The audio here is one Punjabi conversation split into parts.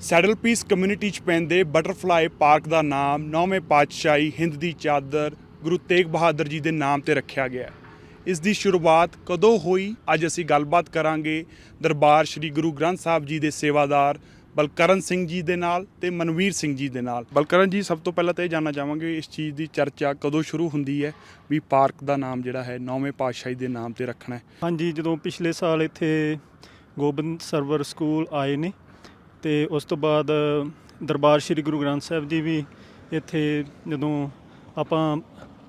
ਸੈਡਲ ਪੀਸ ਕਮਿਊਨਿਟੀ ਚ ਪੈਂਦੇ ਬਟਰਫਲਾਈ ਪਾਰਕ ਦਾ ਨਾਮ ਨੌਵੇਂ ਪਾਤਸ਼ਾਹੀ ਹਿੰਦ ਦੀ ਚਾਦਰ ਗੁਰੂ ਤੇਗ ਬਹਾਦਰ ਜੀ ਦੇ ਨਾਮ ਤੇ ਰੱਖਿਆ ਗਿਆ ਇਸ ਦੀ ਸ਼ੁਰੂਆਤ ਕਦੋਂ ਹੋਈ? ਅੱਜ ਅਸੀਂ ਗੱਲਬਾਤ ਕਰਾਂਗੇ ਦਰਬਾਰ ਸ੍ਰੀ ਗੁਰੂ ਗ੍ਰੰਥ ਸਾਹਿਬ ਜੀ ਦੇ ਸੇਵਾਦਾਰ ਬਲਕਰਨ ਸਿੰਘ ਜੀ ਦੇ ਨਾਲ ਤੇ ਮਨਵੀਰ ਸਿੰਘ ਜੀ ਦੇ ਨਾਲ। ਬਲਕਰਨ ਜੀ, ਸਭ ਤੋਂ ਪਹਿਲਾਂ ਤਾਂ ਇਹ ਜਾਨਣਾ ਚਾਹਾਂਗੇ ਇਸ ਚੀਜ਼ ਦੀ ਚਰਚਾ ਕਦੋਂ ਸ਼ੁਰੂ ਹੁੰਦੀ ਹੈ ਵੀ ਪਾਰਕ ਦਾ ਨਾਮ ਜਿਹੜਾ ਹੈ ਨੌਵੇਂ ਪਾਤਸ਼ਾਹੀ ਦੇ ਨਾਮ ਤੇ ਰੱਖਣਾ ਹੈ। ਹਾਂਜੀ, ਜਦੋਂ ਪਿਛਲੇ ਸਾਲ ਇੱਥੇ ਗੋਬਿੰਦ ਸਰਵਰ ਸਕੂਲ ਆਏ ਨੇ ਤੇ ਉਸ ਤੋਂ ਬਾਅਦ ਦਰਬਾਰ ਸ੍ਰੀ ਗੁਰੂ ਗ੍ਰੰਥ ਸਾਹਿਬ ਜੀ ਵੀ ਇੱਥੇ ਜਦੋਂ ਆਪਾਂ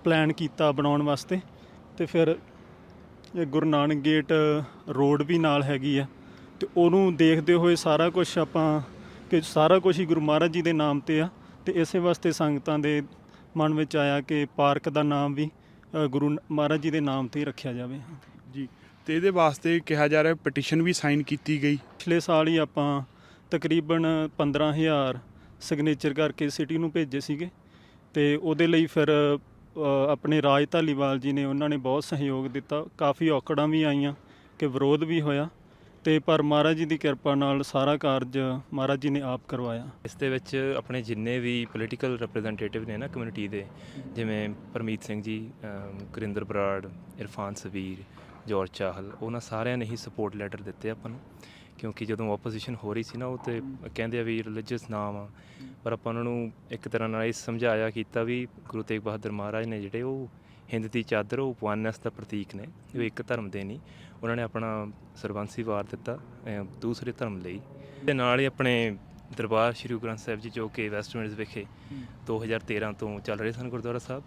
ਪਲਾਨ ਕੀਤਾ ਬਣਾਉਣ ਵਾਸਤੇ ਤੇ ਫਿਰ ਇਹ ਗੁਰੂ ਨਾਨਕ ਗੇਟ ਰੋਡ ਵੀ ਨਾਲ ਹੈਗੀ ਆ ਤੇ ਉਹਨੂੰ ਦੇਖਦੇ ਹੋਏ ਸਾਰਾ ਕੁਝ ਆਪਾਂ ਕਿ ਸਾਰਾ ਕੁਝ ਹੀ ਗੁਰੂ ਮਹਾਰਾਜ ਜੀ ਦੇ ਨਾਮ ਤੇ ਆ ਤੇ ਇਸੇ ਵਾਸਤੇ ਸੰਗਤਾਂ ਦੇ ਮਨ ਵਿੱਚ ਆਇਆ ਕਿ ਪਾਰਕ ਦਾ ਨਾਮ ਵੀ ਗੁਰੂ ਮਹਾਰਾਜ ਜੀ ਦੇ ਨਾਮ ਤੇ ਰੱਖਿਆ ਜਾਵੇ। ਜੀ ਤੇ ਇਹਦੇ ਵਾਸਤੇ ਕਿਹਾ ਜਾ ਰਿਹਾ ਪਟੀਸ਼ਨ ਵੀ ਸਾਈਨ ਕੀਤੀ ਗਈ। ਪਿਛਲੇ ਸਾਲ ਹੀ ਆਪਾਂ ਤਕਰੀਬਨ 15000 ਸਿਗਨੇਚਰ ਕਰਕੇ ਸਿਟੀ ਨੂੰ ਭੇਜੇ ਸੀਗੇ ਤੇ ਉਹਦੇ ਲਈ ਫਿਰ ਆਪਣੇ ਰਾਜ ਧਾਲੀਵਾਲ ਜੀ ਨੇ ਉਹਨਾਂ ਨੇ ਬਹੁਤ ਸਹਿਯੋਗ ਦਿੱਤਾ। ਕਾਫੀ ਔਕੜਾਂ ਵੀ ਆਈਆਂ ਕਿ ਵਿਰੋਧ ਵੀ ਹੋਇਆ ਤੇ ਪਰ ਮਹਾਰਾਜ ਜੀ ਦੀ ਕਿਰਪਾ ਨਾਲ ਸਾਰਾ ਕਾਰਜ ਮਹਾਰਾਜ ਜੀ ਨੇ ਆਪ ਕਰਵਾਇਆ। ਇਸ ਦੇ ਵਿੱਚ ਆਪਣੇ ਜਿੰਨੇ ਵੀ ਪੋਲੀਟੀਕਲ ਰਿਪਰੈਜ਼ੈਂਟੇਟਿਵ ਨੇ ਨਾ ਕਮਿਊਨਿਟੀ ਦੇ ਜਿਵੇਂ ਪਰਮੀਤ ਸਿੰਘ ਜੀ ਅਮ, ਬਰਾੜ ਇਰਫਾਨ ਸਬੀਰ ਜੋਰ ਚਾਹਲ ਉਹਨਾਂ ਸਾਰਿਆਂ ਨੇ ਹੀ ਸਪੋਰਟ ਲੈਟਰ ਦਿੱਤੇ ਆਪਾਂ ਨੂੰ ਕਿਉਂਕਿ ਜਦੋਂ ਆਪੋਜੀਸ਼ਨ ਹੋ ਰਹੀ ਸੀ ਨਾ ਉਹ ਤੇ ਕਹਿੰਦੇ ਆ ਵੀ ਰਿਲੀਜੀਅਸ ਨਾਮ ਆ। ਪਰ ਆਪਾਂ ਉਹਨਾਂ ਨੂੰ ਇੱਕ ਤਰ੍ਹਾਂ ਨਾਲ ਇਹ ਸਮਝਾਇਆ ਕੀਤਾ ਵੀ ਗੁਰੂ ਤੇਗ ਬਹਾਦਰ ਮਹਾਰਾਜ ਨੇ ਜਿਹੜੇ ਉਹ ਹਿੰਦ ਦੀ ਚਾਦਰ ਉਹ ਵਨਨੈਸ ਦਾ ਪ੍ਰਤੀਕ ਨੇ ਉਹ ਇੱਕ ਧਰਮ ਦੇ ਨਹੀਂ। ਉਹਨਾਂ ਨੇ ਆਪਣਾ ਸਰਬੰਸੀ ਵਾਰ ਦਿੱਤਾ ਦੂਸਰੇ ਧਰਮ ਲਈ। ਤੇ ਨਾਲ ਹੀ ਆਪਣੇ ਦਰਬਾਰ ਸ਼੍ਰੀ ਗੁਰੂ ਗ੍ਰੰਥ ਸਾਹਿਬ ਜੀ ਜੋ ਕਿ ਵੈਸਟਮਿੰਟਸ ਵਿਖੇ 2013 ਤੋਂ ਚੱਲ ਰਹੇ ਸਨ ਗੁਰਦੁਆਰਾ ਸਾਹਿਬ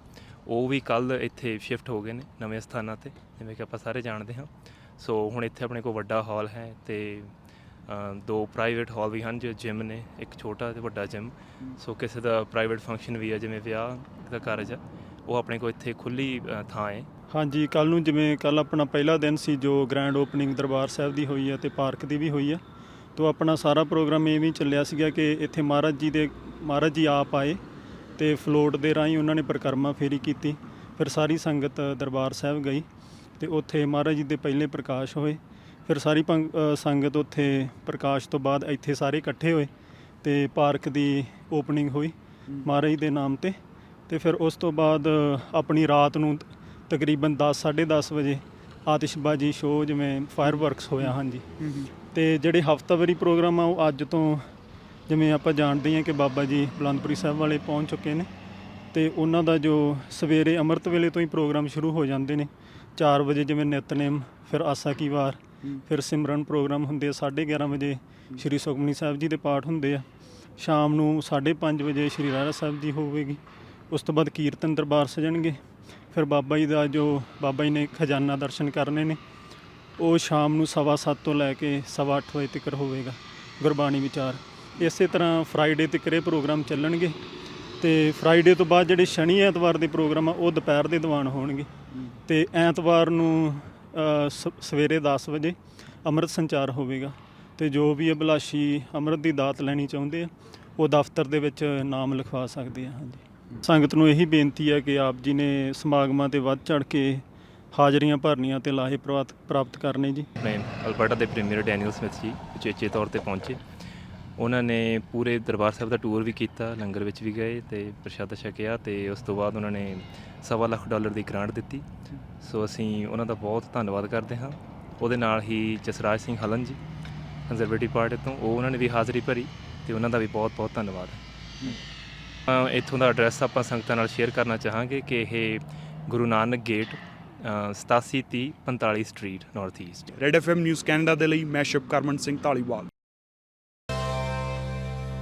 ਉਹ ਵੀ ਕੱਲ ਇੱਥੇ ਸ਼ਿਫਟ ਹੋ ਗਏ ਨੇ ਨਵੇਂ ਸਥਾਨਾਂ ਤੇ, ਜਿਵੇਂ ਕਿ ਆਪਾਂ ਸਾਰੇ ਜਾਣਦੇ ਹਾਂ। ਸੋ ਹੁਣ ਇੱਥੇ ਆਪਣੇ ਕੋਲ ਵੱਡਾ ਹਾਲ ਹੈ ਤੇ ਦੋ ਪ੍ਰਾਈਵੇਟ ਹਾਲ ਵੀ ਹਨ ਜੋ ਜਿਮ ਨੇ, ਇੱਕ ਛੋਟਾ ਤੇ ਵੱਡਾ ਜਿਮ ਸੋ ਕਿਸੇ ਦਾ ਪ੍ਰਾਈਵੇਟ ਫੰਕਸ਼ਨ ਵੀ ਹੈ ਜਿਵੇਂ ਵਿਆਹ ਦਾ ਕਾਰਜ ਆ, ਉਹ ਆਪਣੇ ਕੋਲ ਇੱਥੇ ਖੁੱਲੀ ਥਾਂ ਹੈ। ਹਾਂਜੀ ਕੱਲ ਨੂੰ ਜਿਵੇਂ ਕੱਲ ਆਪਣਾ ਪਹਿਲਾ ਦਿਨ ਸੀ ਜੋ ਗ੍ਰੈਂਡ ਓਪਨਿੰਗ ਦਰਬਾਰ ਸਾਹਿਬ ਦੀ ਹੋਈ ਹੈ ਤੇ ਪਾਰਕ ਦੀ ਵੀ ਹੋਈ ਹੈ। ਤੋਂ ਆਪਣਾ ਸਾਰਾ ਪ੍ਰੋਗਰਾਮ ਇਹ ਵੀ ਚੱਲਿਆ ਸੀਗਾ ਕਿ ਇੱਥੇ ਮਹਾਰਾਜ ਜੀ ਦੇ, ਮਹਾਰਾਜ ਜੀ ਆਪ ਆਏ ਤੇ ਫਲੋਟ ਦੇ ਰਾਹੀਂ ਉਹਨਾਂ ਨੇ ਪਰਿਕਰਮਾ ਫੇਰੀ ਕੀਤੀ। ਫਿਰ ਸਾਰੀ ਸੰਗਤ ਦਰਬਾਰ ਸਾਹਿਬ ਗਈ ਤੇ ਉੱਥੇ ਮਹਾਰਾਜ ਜੀ ਦੇ ਪਹਿਲੇ ਪ੍ਰਕਾਸ਼ ਹੋਏ। ਫਿਰ ਸਾਰੀ ਪੰਗ- ਅ, ਸੰਗਤ ਉੱਥੇ ਪ੍ਰਕਾਸ਼ ਤੋਂ ਬਾਅਦ ਇੱਥੇ ਸਾਰੇ ਇਕੱਠੇ ਹੋਏ ਤੇ ਪਾਰਕ ਦੀ ਓਪਨਿੰਗ ਹੋਈ ਮਹਾਰਾਜ ਜੀ ਦੇ ਨਾਮ ਤੇ। ਤੇ ਫਿਰ ਉਸ ਤੋਂ ਬਾਅਦ ਆਪਣੀ ਰਾਤ ਨੂੰ ਤਕਰੀਬਨ 10 10:30 ਵਜੇ ਆਤਿਸ਼ਬਾਜ਼ੀ ਸ਼ੋਅ ਜਿਵੇਂ ਫਾਇਰ ਵਰਕਸ ਹੋਇਆ ਹਾਂਜੀ। ਤੇ ਜਿਹੜੇ ਹਫਤਾਵਾਰੀ ਪ੍ਰੋਗਰਾਮ ਆ ਉਹ ਅੱਜ ਤੋਂ ਜਿਵੇਂ ਆਪਾਂ ਜਾਣਦੇ ਹਾਂ ਕਿ ਬਾਬਾ ਜੀ ਬੁਲੰਦਪੁਰੀ ਸਾਹਿਬ ਵਾਲੇ ਪਹੁੰਚ ਚੁੱਕੇ ਨੇ ਤੇ ਉਹਨਾਂ ਦਾ ਜੋ ਸਵੇਰੇ ਅੰਮ੍ਰਿਤ ਵੇਲੇ ਤੋਂ ਹੀ ਪ੍ਰੋਗਰਾਮ ਸ਼ੁਰੂ ਹੋ ਜਾਂਦੇ ਨੇ। 4 ਵਜੇ ਜਿਵੇਂ ਨਿਤਨੇਮ ਫਿਰ ਆਸਾ ਕੀ ਵਾਰ ਫਿਰ ਸਿਮਰਨ ਪ੍ਰੋਗਰਾਮ ਹੁੰਦੇ ਆ 11:30 ਵਜੇ ਸ਼੍ਰੀ ਸੁਖਮਨੀ ਸਾਹਿਬ ਜੀ ਦੇ ਪਾਠ ਹੁੰਦੇ ਆ। ਸ਼ਾਮ ਨੂੰ 5:30 ਵਜੇ ਸ਼੍ਰੀ ਰਾਜਾ ਸਾਹਿਬ ਦੀ ਹੋਵੇਗੀ। ਉਸ ਤੋਂ ਬਾਅਦ ਕੀਰਤਨ ਦਰਬਾਰ ਸਜਣਗੇ। ਫਿਰ ਬਾਬਾ ਜੀ ਦਾ ਜੋ ਬਾਬਾ ਜੀ ਨੇ ਖਜ਼ਾਨਾ ਦਰਸ਼ਨ ਕਰਨੇ ਨੇ। ਉਹ ਸ਼ਾਮ ਨੂੰ ਸਵਾ ਸੱਤ ਤੋਂ ਲੈ ਕੇ ਸਵਾ ਅੱਠ ਵਜੇ ਤੱਕ ਹੋਵੇਗਾ ਗੁਰਬਾਣੀ ਵਿਚਾਰ। ਇਸੇ ਤਰ੍ਹਾਂ ਫਰਾਈਡੇ ਤੱਕ ਇਹ ਪ੍ਰੋਗਰਾਮ ਚੱਲਣਗੇ ਤੇ ਫਰਾਈਡੇ ਤੋਂ ਬਾਅਦ ਜਿਹੜੇ ਸ਼ਨੀ ਐਤਵਾਰ ਦੇ ਪ੍ਰੋਗਰਾਮ ਆ, ਉਹ ਦੁਪਹਿਰ ਦੇ ਦੀਵਾਨ ਹੋਣਗੇ। ਤੇ ਐਤਵਾਰ ਨੂੰ ਸਵੇਰੇ 10 ਵਜੇ ਅੰਮ੍ਰਿਤ ਸੰਚਾਰ ਹੋਵੇਗਾ ਤੇ ਜੋ ਵੀ ਅਭਿਲਾਸ਼ੀ ਅੰਮ੍ਰਿਤ ਦੀ ਦਾਤ ਲੈਣੀ ਚਾਹੁੰਦੇ ਆ, ਉਹ ਦਫ਼ਤਰ ਦੇ ਵਿੱਚ ਨਾਮ ਲਿਖਵਾ ਸਕਦੇ ਆ, ਹਾਂਜੀ। ਸੰਗਤ ਨੂੰ ਇਹੀ ਬੇਨਤੀ ਹੈ ਕਿ ਆਪ ਜੀ ਨੇ ਸਮਾਗਮਾਂ ਤੇ ਵੱਧ ਚੜ ਕੇ ਹਾਜ਼ਰੀਆਂ ਭਰਨੀਆਂ ਤੇ ਲਾਹੇ ਪ੍ਰਾਪਤ ਪ੍ਰਾਪਤ ਕਰਨੇ ਜੀ। ਆਪਣੇ ਅਲਬਰਟਾ ਦੇ ਪ੍ਰੀਮੀਅਰ ਡੈਨੀਅਲ ਸਮਿਥ ਜੀ ਉਚੇਚੇ ਤੌਰ ਤੇ ਪਹੁੰਚੇ। ਉਹਨਾਂ ਨੇ ਪੂਰੇ ਦਰਬਾਰ ਸਾਹਿਬ ਦਾ ਟੂਰ ਵੀ ਕੀਤਾ, ਲੰਗਰ ਵਿੱਚ ਵੀ ਗਏ ਤੇ ਪ੍ਰਸ਼ਾਦਾ ਛਕਿਆ ਤੇ ਉਸ ਤੋਂ ਬਾਅਦ ਉਹਨਾਂ ਨੇ ਸਵਾ ਲੱਖ ਡਾਲਰ ਦੀ ਗ੍ਰਾਂਟ ਦਿੱਤੀ। ਸੋ ਅਸੀਂ ਉਹਨਾਂ ਦਾ ਬਹੁਤ ਧੰਨਵਾਦ ਕਰਦੇ ਹਾਂ। ਉਹਦੇ ਨਾਲ ਹੀ ਜਸਰਾਜ ਸਿੰਘ ਹਲਨ ਜੀ ਕੰਜ਼ਰਵੇਟਿਵ ਪਾਰਟੀ ਤੋਂ, ਉਹ ਉਹਨਾਂ ਨੇ ਵੀ ਹਾਜ਼ਰੀ ਭਰੀ ਤੇ ਉਹਨਾਂ ਦਾ ਵੀ ਬਹੁਤ ਬਹੁਤ ਧੰਨਵਾਦ। ਇੱਥੋਂ ਦਾ ਐਡਰੈਸ ਆਪਾਂ ਸੰਗਤਾਂ ਨਾਲ ਸ਼ੇਅਰ ਕਰਨਾ ਚਾਹਾਂਗੇ ਕਿ ਇਹ Guru Nanak gate 8730 45 street north east Red FM News Canada ਦੇ ਲਈ ਮੈਂ ਸ਼ਿਵ ਕਰਮਨ ਸਿੰਘ ਢਾਲੀਵਾਲ